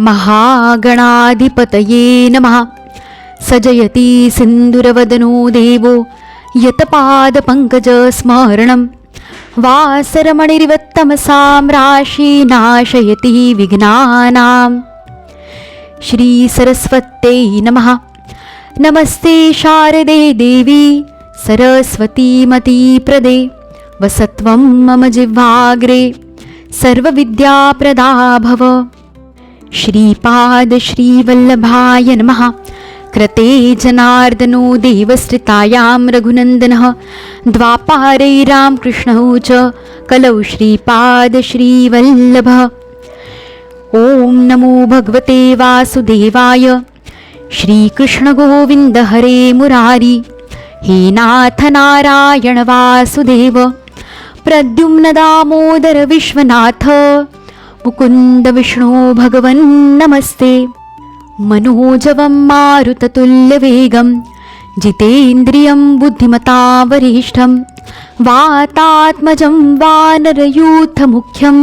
महागणाधिपतये नमः। सजयति सिन्दुरवदनो देवो यतपादपङ्कजस्मरणं वासरमणिरिवत्तमसां राशि नाशयति विघ्नानाम्। श्रीसरस्वत्यै नमः। नमस्ते शारदे देवी सरस्वतीमतीप्रदे वसत्वं मम जिह्वाग्रे। सर्वविद्याप्रदा भव। श्रीपाद श्रीवल्लभाय नमः। कृते जनार्दनो देवश्रितायां रघुनन्दनः। द्वापारे रामकृष्णौ च कलौ श्रीपाद श्रीवल्लभ। ॐ नमो भगवते वासुदेवाय। श्रीकृष्णगोविन्द हरे मुरारी। हे नाथ नारायण वासुदेव। प्रद्युम्न दामोदर विश्वनाथ। मुकुन्द विष्णो भगवन् नमस्ते। मनोजवं मारुततुल्यवेगं जितेन्द्रियं बुद्धिमता वरिष्ठं वातात्मजं वानरयूथमुख्यं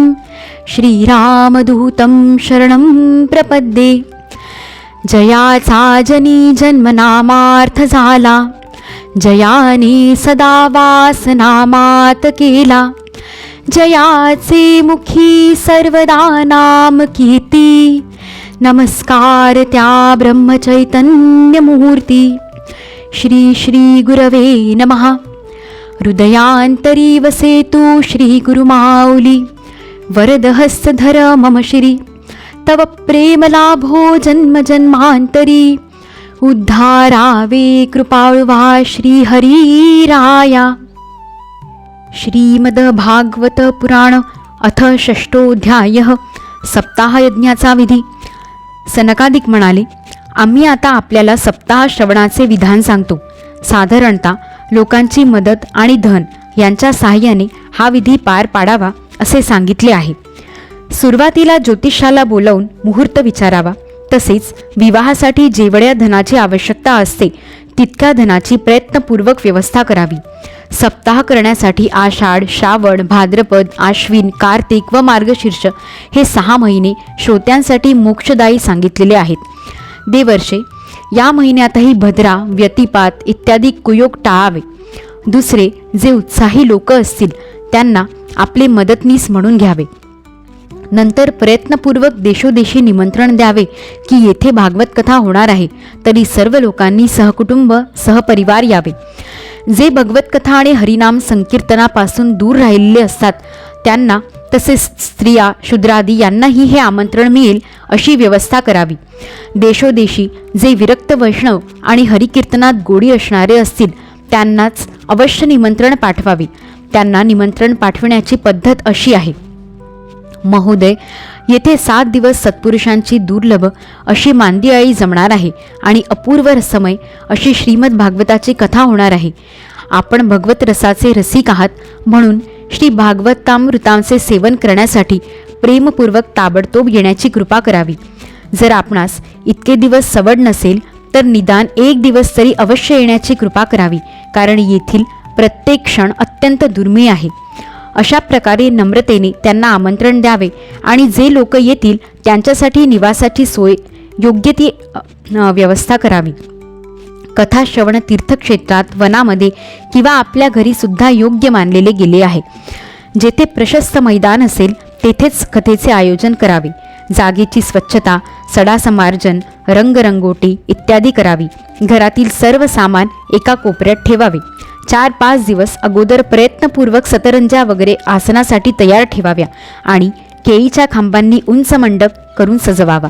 श्रीरामदूतं शरणं प्रपद्ये। जयाचा जनी जन्मनामार्थ झाला जयाने सदा वासनामात केला। जयाचे मुखी सर्वदा नाम कीर्ती. नमस्कार त्या ब्रह्मचैतन्यमूर्ती श्री श्री गुरवे नमः. हृदयांतरी वसेतु श्री गुरुमाऊली वरदहस्तधर मम श्री. तव प्रेमलाभो जन्म जन्मांतरी. उद्धारावे कृपाळवा श्रीहरीराया श्रीमदभागवत पुराण अथ षष्टोध्याय सप्ताहयज्ञाचा विधी. सनकादिक म्हणाले आम्ही आता आपल्याला सप्ताह श्रवणाचे विधान सांगतो. साधारणतः लोकांची मदत आणि धन यांच्या सहाय्याने हा विधी पार पाडावा असे सांगितले आहे. सुरुवातीला ज्योतिषाला बोलावून मुहूर्त विचारावा. तसेच विवाहासाठी जेवढ्या धनाची आवश्यकता असते तितक्या धनाची प्रयत्नपूर्वक व्यवस्था करावी. सप्ताह करण्यासाठी आषाढ श्रावण भाद्रपद आश्विन कार्तिक व मार्गशीर्ष हे सहा महिने श्रोत्यांसाठी मोक्षदायी सांगितलेले आहेत. देवर्षे या महिन्यातही भद्रा व्यतिपात इत्यादी कुयोग टाळावे. दुसरे जे उत्साही लोक असतील त्यांना आपले मदतनीस म्हणून घ्यावे. नंतर प्रयत्नपूर्वक देशोदेशी निमंत्रण द्यावे की येथे भागवत कथा होणार आहे. तरी सर्व लोकांनी सहकुटुंब सहपरिवार यावे. जे भगवत कथा आणि हरिनाम संकीर्तनापासून दूर राहिलेले असतात त्यांना तसेच स्त्रिया शूद्रादी यांनाही हे आमंत्रण मिळेल अशी व्यवस्था करावी. देशोदेशी जे विरक्त वैष्णव आणि हरिकीर्तनात गोडी असणारे असतील त्यांनाच अवश्य निमंत्रण पाठवावे. त्यांना निमंत्रण पाठविण्याची पद्धत अशी आहे. महोदय येथे सात दिवस सत्पुरुषांची दुर्लभ अशी मांदियाळी जमणार आहे आणि अपूर्व रसमय अशी श्रीमद भागवताची कथा होणार आहे. आपण भगवत रसाचे रसिक आहात म्हणून श्री भागवतामृतांचे सेवन करण्यासाठी प्रेमपूर्वक ताबडतोब येण्याची कृपा करावी. जर आपणास इतके दिवस सवड नसेल तर निदान एक दिवस तरी अवश्य येण्याची कृपा करावी कारण येथील प्रत्येक क्षण अत्यंत दुर्मिळ आहे. अशा प्रकारे नम्रतेने त्यांना आमंत्रण द्यावे आणि जे लोक येतील त्यांच्यासाठी निवासाची सोय योग्य ती व्यवस्था करावी. कथा श्रवण तीर्थक्षेत्रात वनामध्ये किंवा आपल्या घरी सुद्धा योग्य मानलेले गेले आहे. जेथे प्रशस्त मैदान असेल तेथेच कथेचे आयोजन करावे. जागेची स्वच्छता सडासमार्जन रंगरंगोटी इत्यादी करावी. घरातील सर्व सामान एका कोपऱ्यात ठेवावे. चार पाच दिवस अगोदर प्रयत्नपूर्वक सतरंजा वगैरे आसनासाठी तयार ठेवाव्या आणि केळीच्या खांबांनी उंच मंडप करून सजवावा.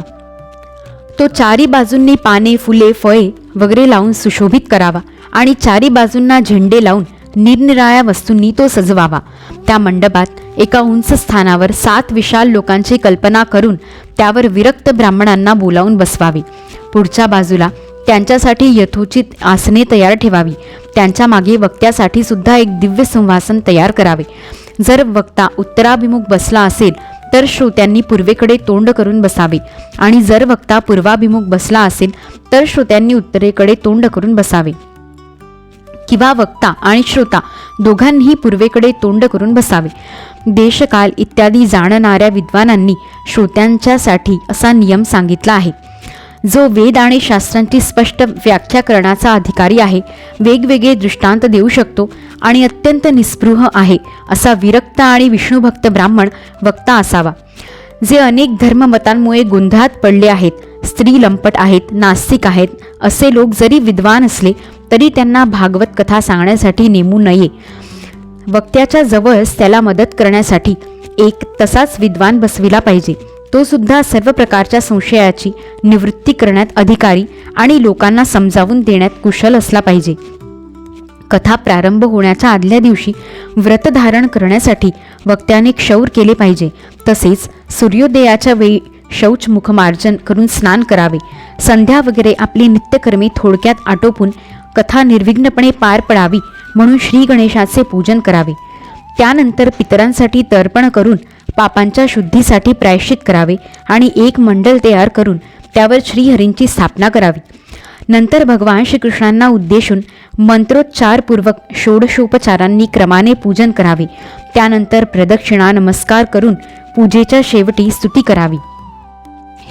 तो चारी बाजूंनी पाने फुले फळे वगैरे लावून सुशोभित करावा आणि चारी बाजूंना झेंडे लावून निरनिराळ्या वस्तूंनी तो सजवावा. त्या मंडपात एका उंच स्थानावर सात विशाल लोकांची कल्पना करून त्यावर विरक्त ब्राह्मणांना बोलावून बसवावे. पुढच्या बाजूला त्यांच्यासाठी यथोचित आसने तयार ठेवावी. त्यांच्या मागे वक्त्यासाठी सुद्धा एक दिव्य संवासन तयार करावे. जर वक्ता उत्तराभिमुख बसला असेल तर श्रोत्यांनी पूर्वेकडे तोंड करून बसावे. आणि जर वक्ता पूर्वाभिमुख बसला असेल तर श्रोत्यांनी उत्तरेकडे तोंड करून बसावे. किंवा वक्ता आणि श्रोता दोघांनीही पूर्वेकडे तोंड करून बसावे. देशकाल इत्यादी जाणणाऱ्या विद्वानांनी श्रोत्यांच्यासाठी असा नियम सांगितला आहे. जो वेद आणि शास्त्रांची स्पष्ट व्याख्या करण्याचा अधिकारी आहे वेगवेगळे दृष्टांत देऊ शकतो आणि अत्यंत निस्पृह आहे असा विरक्त आणि विष्णुभक्त ब्राह्मण वक्ता असावा. जे अनेक धर्ममतांमुळे गोंधळात पडले आहेत स्त्री लंपट आहेत नास्तिक आहेत असे लोक जरी विद्वान असले तरी त्यांना भागवत कथा सांगण्यासाठी नेमू नये. वक्त्याच्या जवळच त्याला मदत करण्यासाठी एक तसाच विद्वान बसविला पाहिजे. तो सुद्धा सर्व प्रकारच्या संशयाची निवृत्ती करण्यात अधिकारी आणि लोकांना समजावून देण्यात कुशल असला पाहिजे. कथा प्रारंभ होण्याच्या आदल्या दिवशी व्रत धारण करण्यासाठी वक्त्याने क्षौर केले पाहिजे. तसेच सूर्योदयाच्या वेळी शौच मुखमार्जन करून स्नान करावे. संध्या वगैरे आपली नित्यकर्मे थोडक्यात आटोपून कथा निर्विघ्नपणे पार पडावी म्हणून श्री गणेशाचे पूजन करावे. त्यानंतर पितरांसाठी तर्पण करून पापांच्या शुद्धीसाठी प्रायश्चित करावे आणि एक मंडल तयार करून त्यावर श्रीहरींची स्थापना करावी. नंतर भगवान श्रीकृष्णांना उद्देशून मंत्रोच्चारपूर्वक षोडशोपचारांनी क्रमाने पूजन करावे. त्यानंतर प्रदक्षिणा नमस्कार करून पूजेच्या शेवटी स्तुती करावी.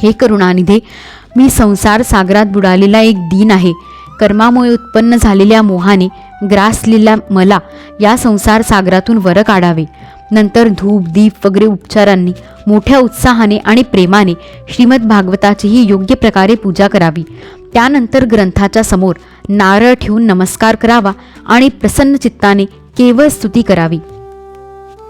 हे करुणानिधे मी संसार सागरात बुडालेला एक दिन आहे. कर्मामुळे उत्पन्न झालेल्या मोहाने ग्रासलेल्या मला या संसार सागरातून वर काढावे. नंतर धूप दीप वगैरे उपचारांनी मोठ्या उत्साहाने आणि प्रेमाने श्रीमद भागवताचीही योग्य प्रकारे पूजा करावी. त्यानंतर ग्रंथाच्या समोर नारळ ठेवून नमस्कार करावा आणि प्रसन्न चित्ताने केवळ स्तुती करावी.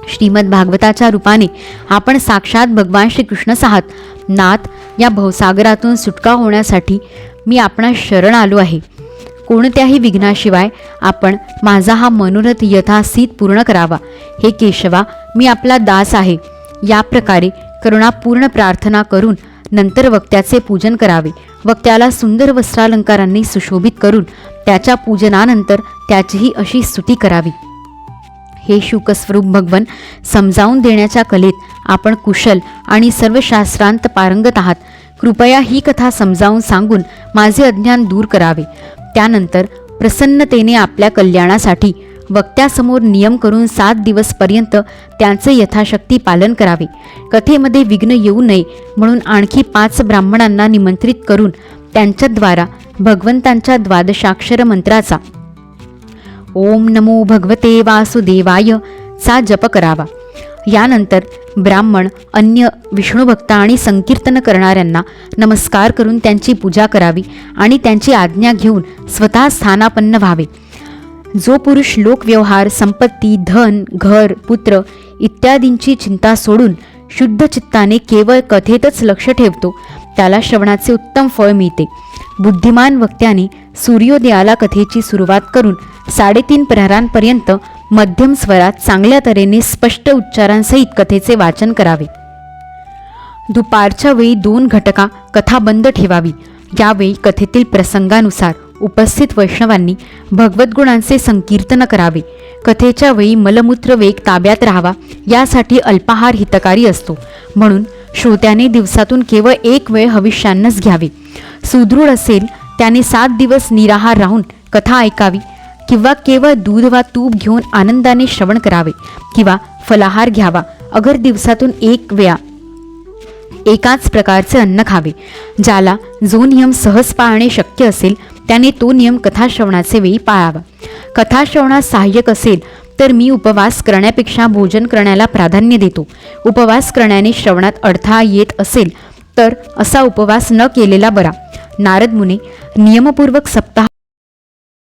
श्रीमद भागवताच्या रूपाने आपण साक्षात भगवान श्रीकृष्णच आहात नाथ या भवसागरातून सुटका होण्यासाठी मी आपणास शरण आलो आहे. कोणत्याही विघ्नाशिवाय आपण माझा हा मनोरथ यथासीत पूर्ण करावा. हे केशवा मी आपला दास आहे. या प्रकारे करुणापूर्ण प्रार्थना करून नंतर वक्त्याचे पूजन करावे. वक्त्याला सुंदर वस्त्रालंकारांनी सुशोभित करून त्याच्या पूजनानंतर त्याचीही अशी स्तुती करावी. हे शुकस्वरूप भगवन समजावून देण्याच्या कलेत आपण कुशल आणि सर्व शास्त्रांत पारंगत आहात. कृपया ही कथा समजावून सांगून माझे अज्ञान दूर करावे. त्यानंतर प्रसन्नतेने आपल्या कल्याणासाठी वक्त्यासमोर नियम करून सात दिवसपर्यंत त्यांचे यथाशक्ती पालन करावे. कथेमध्ये विघ्न येऊ नये म्हणून आणखी पाच ब्राह्मणांना निमंत्रित करून त्यांच्याद्वारा भगवंतांच्या द्वादशाक्षर मंत्राचा ओम नमो भगवते वासुदेवाय चा जप करावा. यानंतर ब्राह्मण अन्य विष्णुभक्त आणि संकीर्तन करणाऱ्यांना नमस्कार करून त्यांची पूजा करावी आणि त्यांची आज्ञा घेऊन स्वतः स्थानापन्न व्हावे. जो पुरुष लोकव्यवहार संपत्ती धन घर पुत्र इत्यादींची चिंता सोडून शुद्ध चित्ताने केवळ कथेतच लक्ष ठेवतो त्याला श्रवणाचे उत्तम फळ मिळते. बुद्धिमान वक्त्याने सूर्योदयाला कथेची सुरुवात करून साडेतीन प्रहरांपर्यंत मध्यम स्वरात चांगल्या तऱ्हेने स्पष्ट उच्चारांसहित कथेचे वाचन करावे. दुपारच्या वेळी दोन घटका कथा बंद ठेवावी. यावेळी कथेतील प्रसंगानुसार उपस्थित वैष्णवांनी भगवद्गुणांचे संकीर्तन करावे. कथेच्या वेळी मलमूत्र वेग ताब्यात राहावा यासाठी अल्पाहार हितकारी असतो. म्हणून श्रोत्याने दिवसातून केवळ एक वेळ हविष्यान्नच घ्यावे. सुदृढ असेल त्याने सात दिवस निराहार राहून कथा ऐकावी. किंवा केवळ दूध वा तूप घेऊन आनंदाने श्रवण करावे किंवा फलाहार घ्यावा. अगर दिवसातून एक वेळा एकाच प्रकारचे अन्न खावे ज्याला जो नियम सहज पाळणे शक्य असेल त्याने तो नियम कथाश्रवणाचे वेळी पाळावा. कथाश्रवणास सहाय्यक असेल तर मी उपवास करण्यापेक्षा भोजन करण्याला प्राधान्य देतो. उपवास करण्याने श्रवणात अडथळा येत असेल तर असा उपवास न केलेला बरा. नारद मुने नियमपूर्वक सप्ताह